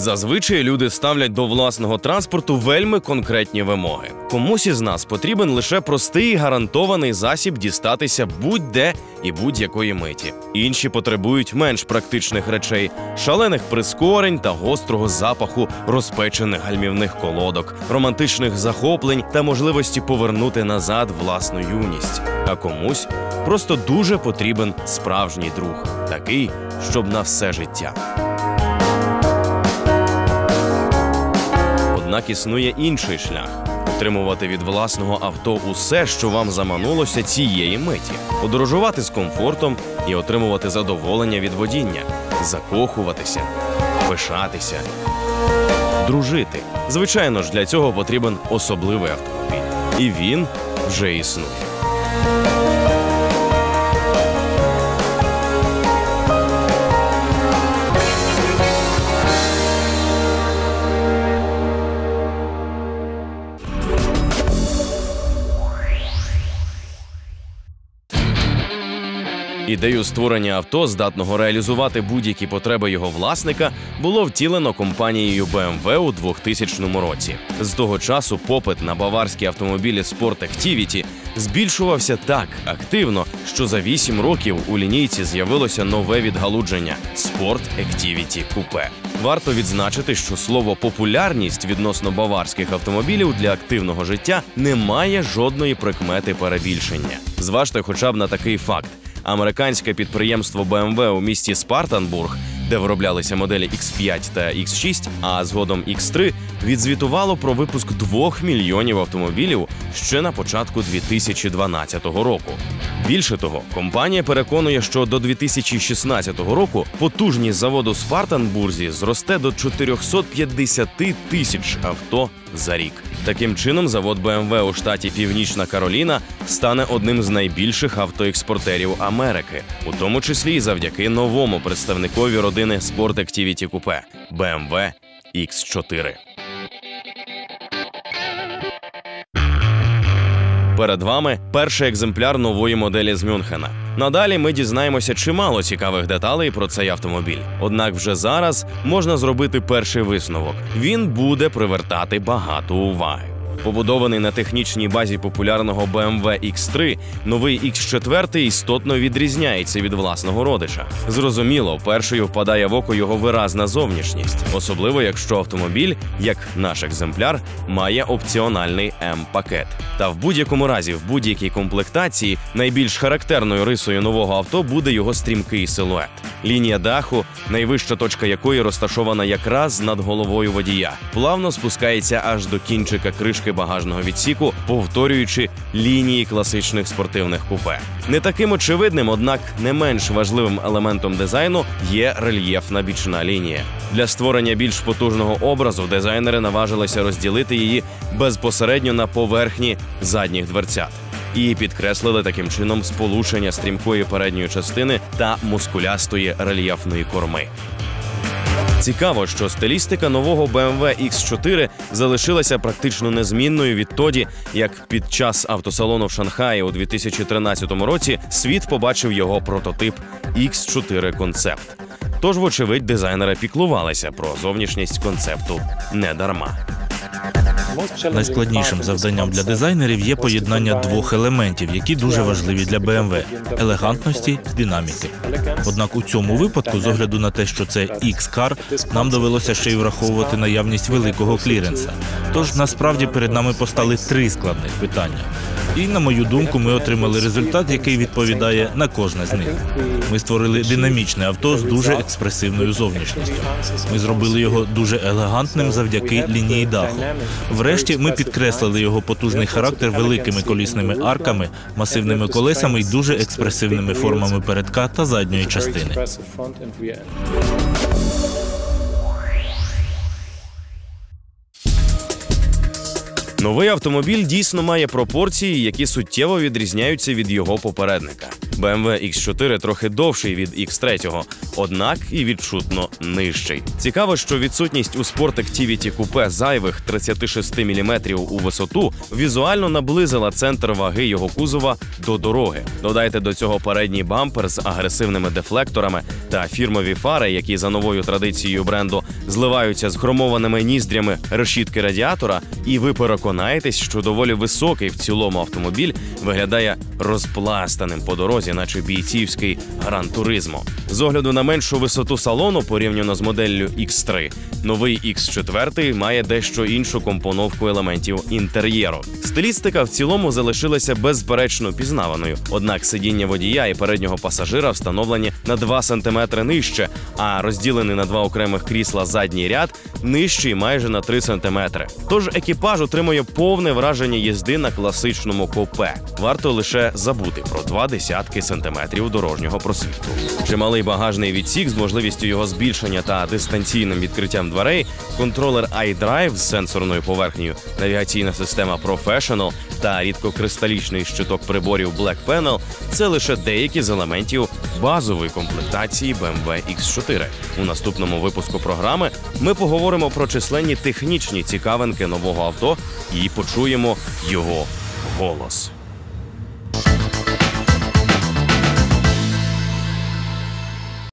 Зазвичай люди ставлять до власного транспорту вельми конкретні вимоги. Комусь із нас потрібен лише простий і гарантований засіб дістатися будь-де і будь-якої миті. Інші потребують менш практичних речей, шалених прискорень та гострого запаху розпечених гальмівних колодок, романтичних захоплень та можливості повернути назад власну юність. А комусь просто дуже потрібен справжній друг, такий, щоб на все життя. Однак існує інший шлях отримувати від власного авто усе, що вам заманулося цієї миті, подорожувати з комфортом і отримувати задоволення від водіння, закохуватися, пишатися, дружити. Звичайно ж, для цього потрібен особливий автомобіль, і він вже існує. Ідею створення авто, здатного реалізувати будь-які потреби його власника, було втілено компанією BMW у 2000 році. З того часу попит на баварські автомобілі Sport Activity збільшувався так активно, що за 8 років у лінійці з'явилося нове відгалудження Sport Activity Coupe. Варто відзначити, що слово популярність відносно баварських автомобілів для активного життя не має жодної прикмети перебільшення. Зважте, хоча б на такий факт. Американське підприємство BMW у місті Спартанбург, де вироблялися моделі X5 та X6, а згодом X3, відзвітувало про випуск 2 мільйонів автомобілів ще на початку 2012 року. Більше того, компанія переконує, що до 2016 року потужність заводу Спартанбурзі зросте до 450 тисяч авто за рік. Таким чином, завод BMW у штаті Північна Кароліна стане одним з найбільших автоекспортерів Америки, у тому числі й завдяки новому представникові родини Sport Activity Coupe – BMW X4. Перед вами перший екземпляр нової моделі з Мюнхена. Надалі ми дізнаємося чимало цікавих деталей про цей автомобіль. Однак вже зараз можна зробити перший висновок: він буде привертати багато уваги. Побудований на технічній базі популярного BMW X3, новий X4 істотно відрізняється від власного родича. Зрозуміло, першою впадає в око його виразна зовнішність, особливо якщо автомобіль, як наш екземпляр, має опціональний М-пакет. Та в будь-якому разі, в будь-якій комплектації, найбільш характерною рисою нового авто буде його стрімкий силует. Лінія даху, найвища точка якої розташована якраз над головою водія, плавно спускається аж до кінчика кришки багажного відсіку, повторюючи лінії класичних спортивних купе. Не таким очевидним, однак не менш важливим елементом дизайну є рельєфна бічна лінія. Для створення більш потужного образу дизайнери наважилися розділити її безпосередньо на поверхні задніх дверцят і підкреслили таким чином сполучення стрімкої передньої частини та мускулястої рельєфної корми. Цікаво, що стилістика нового BMW X4 залишилася практично незмінною відтоді, як під час автосалону в Шанхаї у 2013 році світ побачив його прототип X4 Concept. Тож, вочевидь, дизайнери піклувалися про зовнішність концепту не дарма. Найскладнішим завданням для дизайнерів є поєднання двох елементів, які дуже важливі для BMW – елегантності динаміки. Однак у цьому випадку, з огляду на те, що це X-Car, нам довелося ще й враховувати наявність великого кліренса. Тож насправді перед нами постали три складних питання. І на мою думку, ми отримали результат, який відповідає на кожне з них. Ми створили динамічне авто з дуже експресивною зовнішністю. Ми зробили його дуже елегантним завдяки лінії даху. Врешті ми підкреслили його потужний характер великими колісними арками, масивними колесами і дуже експресивними формами передка та задньої частини. Новий автомобіль дійсно має пропорції, які суттєво відрізняються від його попередника. BMW X4 трохи довший від X3, однак і відчутно нижчий. Цікаво, що відсутність у Sport Activity купе зайвих 36 мм у висоту візуально наблизила центр ваги його кузова до дороги. Додайте до цього передній бампер з агресивними дефлекторами та фірмові фари, які за новою традицією бренду зливаються з хромованими ніздрями решітки радіатора, і ви переконаєтесь, що доволі високий в цілому автомобіль виглядає розпластаним по дорозі, наче бійцівський гран туризмо. З огляду на меншу висоту салону порівняно з моделлю X3, новий X4 має дещо іншу компоновку елементів інтер'єру. Стилістика в цілому залишилася безперечно пізнаваною. Однак сидіння водія і переднього пасажира встановлені на 2 см нижче, а розділений на два окремих крісла задній ряд нижчий майже на 3 см. Тож екіпаж отримує повне враження їзди на класичному копе. Варто лише забути про два десятки сантиметрів дорожнього просвіту. Чималий багажний відсік з можливістю його збільшення та дистанційним відкриттям дверей, контролер iDrive з сенсорною поверхнею, навігаційна система Professional та рідкокристалічний щиток приборів Black Panel – це лише деякі з елементів базової комплектації BMW X4. У наступному випуску програми ми поговоримо про численні технічні цікавинки нового авто і почуємо його голос.